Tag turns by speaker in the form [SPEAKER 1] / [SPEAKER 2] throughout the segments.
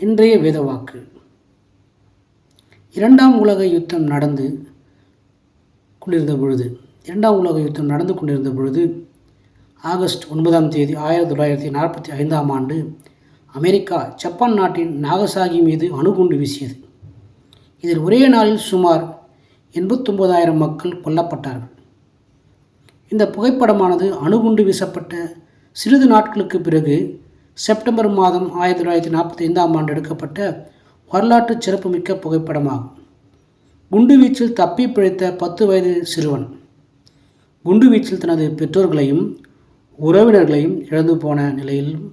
[SPEAKER 1] இன்றைய வேதவாக்கு. இரண்டாம் உலக யுத்தம் நடந்து கொண்டிருந்த பொழுது இரண்டாம் உலக யுத்தம் நடந்து கொண்டிருந்த பொழுது ஆகஸ்ட் ஒன்பதாம் தேதி ஆயிரத்தி தொள்ளாயிரத்தி நாற்பத்தி ஐந்தாம் ஆண்டு அமெரிக்கா ஜப்பான் நாட்டின் நாகசாகி மீது அணுகுண்டு வீசியது. இதில் ஒரே நாளில் சுமார் எண்பத்தொம்போதாயிரம் மக்கள் கொல்லப்பட்டார்கள். இந்த புகைப்படமானது அணுகுண்டு வீசப்பட்ட சிறிது நாட்களுக்கு பிறகு செப்டம்பர் மாதம் ஆயிரத்தி தொள்ளாயிரத்தி நாற்பத்தி ஐந்தாம் ஆண்டு எடுக்கப்பட்ட வரலாற்று சிறப்புமிக்க புகைப்படமாகும். குண்டுவீச்சில் தப்பி பிழைத்த பத்து வயது சிறுவன். குண்டுவீச்சில் தனது பெற்றோர்களையும் உறவினர்களையும் இழந்து போன நிலையிலும்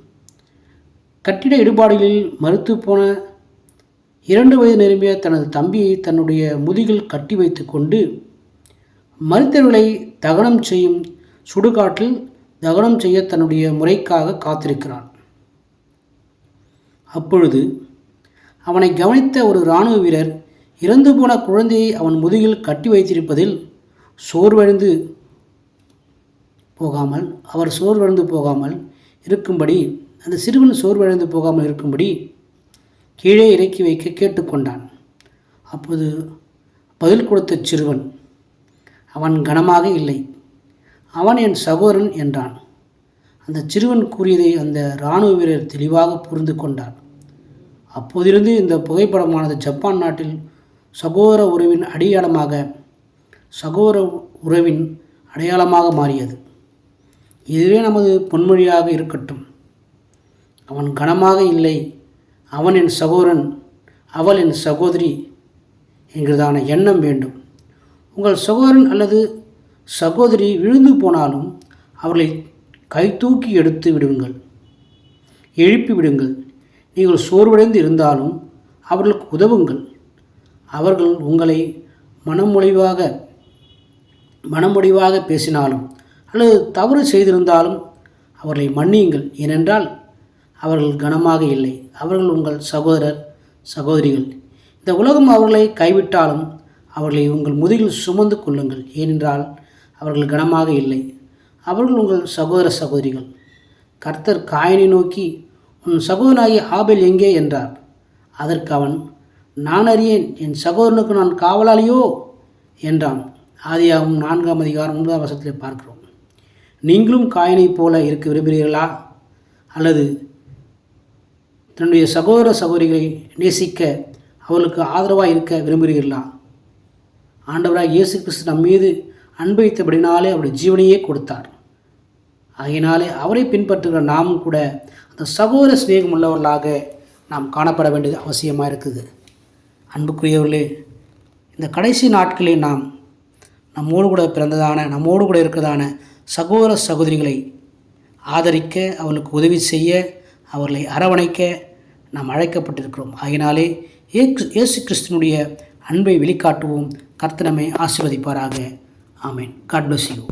[SPEAKER 1] கட்டிட இடுபாடுகளில் மறுத்து போன இரண்டு வயது நிரம்பிய தனது தம்பியை தன்னுடைய முதுகில் கட்டி வைத்து கொண்டு மருத்துவர்களை தகனம் செய்யும் சுடுகாட்டில் தகனம் செய்ய தன்னுடைய முறைக்காக காத்திருக்கிறான். அப்பொழுது அவனை கவனித்த ஒரு இராணுவ வீரர் இறந்து போன குழந்தையை அவன் முதுகில் கட்டி வைத்திருப்பதில் சோர்வழிந்து போகாமல் அவர் சோர்வழிந்து போகாமல் இருக்கும்படி அந்த சிறுவன் சோர்வழிந்து போகாமல் இருக்கும்படி கீழே இறக்கி வைக்க கேட்டுக்கொண்டான் அப்போது பதில் கொடுத்த சிறுவன் அவன் கனமாக இல்லை. அவன் என் சகோதரன் என்றான். அந்த சிறுவன் கூறியதை அந்த இராணுவ வீரர் தெளிவாக புரிந்து கொண்டான் அப்போதிருந்து இந்த புகைப்படமானது ஜப்பான் நாட்டில் சகோதர உறவின் அடையாளமாக சகோதர உறவின் அடையாளமாக மாறியது. இதுவே நமது பொன்மொழியாக இருக்கட்டும். அவன் கனமாக இல்லை. அவன் என் சகோதரன் அவள் என் சகோதரி என்கிறதான எண்ணம் வேண்டும். உங்கள் சகோதரன் அல்லது சகோதரி விழுந்து போனாலும் அவர்களை கைதூக்கி எடுத்து விடுங்கள். எழுப்பி விடுங்கள். நீங்கள் சோர்வடைந்து இருந்தாலும் அவர்களுக்கு உதவுங்கள். அவர்கள் உங்களை மனமுடிவாக மனமொழிவாக பேசினாலும் அல்லது தவறு செய்திருந்தாலும் அவர்களை மன்னியுங்கள். ஏனென்றால் அவர்கள் கனமாக இல்லை. அவர்கள் உங்கள் சகோதரர் சகோதரிகள். இந்த உலகம் அவர்களை கைவிட்டாலும் அவர்களை உங்கள் முதுகில் சுமந்து கொள்ளுங்கள். ஏனென்றால் அவர்கள் கனமாக இல்லை. அவர்கள் உங்கள் சகோதர சகோதரிகள். கர்த்தர் காயனை நோக்கி உன் சகோதரனாகிய ஆபேல் எங்கே? என்றார். அதற்கு அவன் நான் அறியேன். என் சகோதரனுக்கு நான் காவலாளியோ? என்றான். ஆதியாகவும் நான்காம் அதிகாரம் ஒன்பதாம் வருஷத்தில் பார்க்கிறோம். நீங்களும் காயனைப் போல இருக்க விரும்புகிறீர்களா? அல்லது தன்னுடைய சகோதர சகோதரிகளை நேசிக்க அவர்களுக்கு ஆதரவாக இருக்க விரும்புகிறீர்களா? ஆண்டவராக இயேசு கிறிஸ்து நம் மீது அன்பளித்தபடினாலே அவருடைய ஜீவனையே கொடுத்தார். ஆகையினாலே அவரை பின்பற்றுகிற நாமும் கூட அந்த சகோதர சிநேகம் உள்ளவர்களாக நாம் காணப்பட வேண்டியது அவசியமாக இருக்குது. அன்புக்குரியவர்களே இந்த கடைசி நாட்களில் நாம் நம்மோடு கூட பிறந்ததான நம்மோடு கூட இருக்கிறதான சகோதர சகோதரிகளை ஆதரிக்க அவர்களுக்கு உதவி செய்ய அவர்களை அரவணைக்க நாம் அழைக்கப்பட்டிருக்கிறோம். ஆகினாலே இயேசு கிறிஸ்தனுடைய அன்பை வெளிக்காட்டுவோம். கர்த்தனமை ஆசிர்வதிப்பாராக. ஆமேன். God bless you